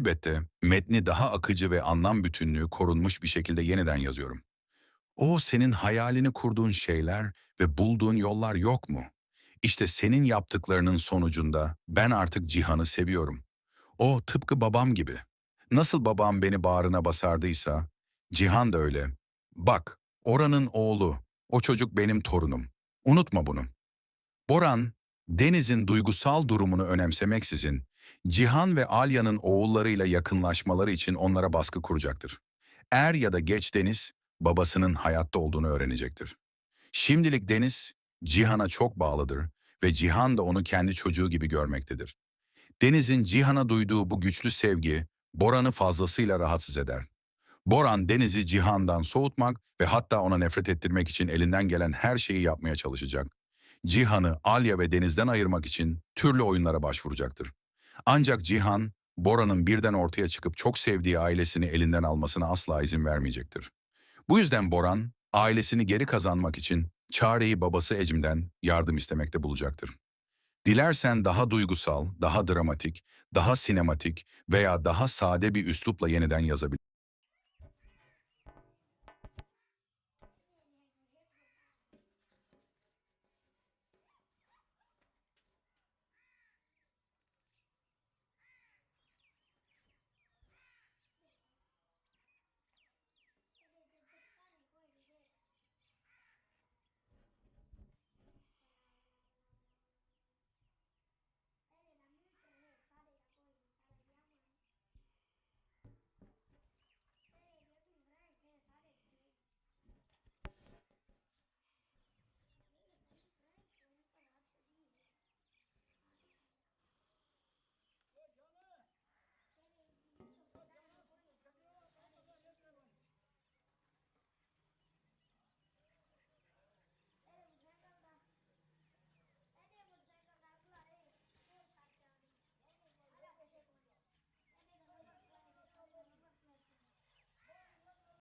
Elbette metni daha akıcı ve anlam bütünlüğü korunmuş bir şekilde yeniden yazıyorum. O senin hayalini kurduğun şeyler ve bulduğun yollar yok mu? İşte senin yaptıklarının sonucunda ben artık Cihan'ı seviyorum. O tıpkı babam gibi. Nasıl babam beni bağrına basardıysa, Cihan da öyle. Bak, Oran'ın oğlu, o çocuk benim torunum. Unutma bunu. Boran, Deniz'in duygusal durumunu önemsemeksizin, Cihan ve Alya'nın oğullarıyla yakınlaşmaları için onlara baskı kuracaktır. Er ya da geç Deniz, babasının hayatta olduğunu öğrenecektir. Şimdilik Deniz, Cihan'a çok bağlıdır ve Cihan da onu kendi çocuğu gibi görmektedir. Deniz'in Cihan'a duyduğu bu güçlü sevgi, Boran'ı fazlasıyla rahatsız eder. Boran, Deniz'i Cihan'dan soğutmak ve hatta ona nefret ettirmek için elinden gelen her şeyi yapmaya çalışacak. Cihan'ı Alya ve Deniz'den ayırmak için türlü oyunlara başvuracaktır. Ancak Cihan, Bora'nın birden ortaya çıkıp çok sevdiği ailesini elinden almasına asla izin vermeyecektir. Bu yüzden Boran, ailesini geri kazanmak için çareyi babası Ecm'den yardım istemekte bulacaktır. Dilersen daha duygusal, daha dramatik, daha sinematik veya daha sade bir üslupla yeniden yazabilir.